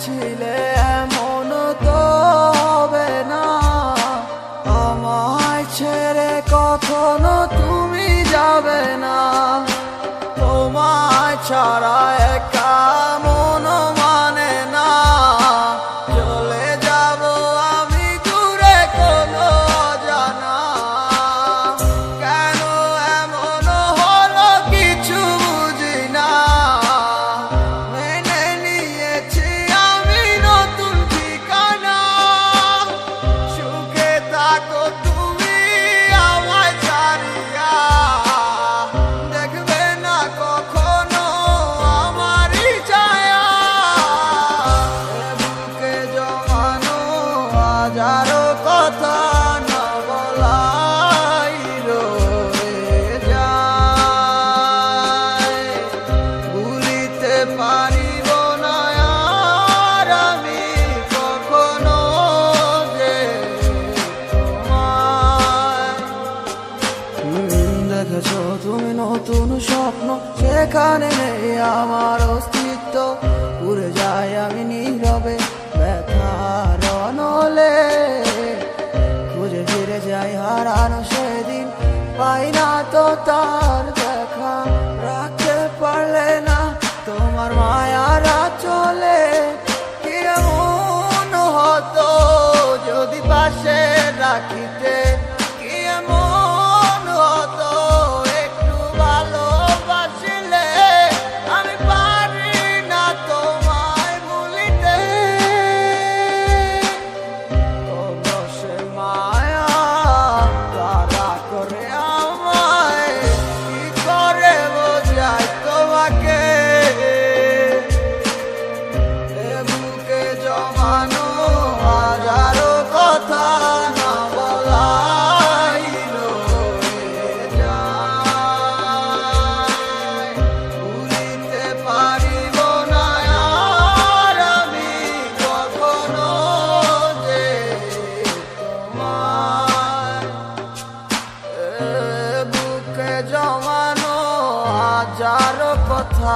ছিলে এমন তো হবে না। আমায় ছেড়ে কখনো তুমি যাবে না। তোমায় ছাড়া একা স্বপ্ন, সেখানে নেই আমার অস্তিত্ব। উড়ে যাই আমি নীরবে নলে খুঁজে ফিরে যাই হারানো সেদিন, পাই না তো তার পাশে রাখিতে যার কথা।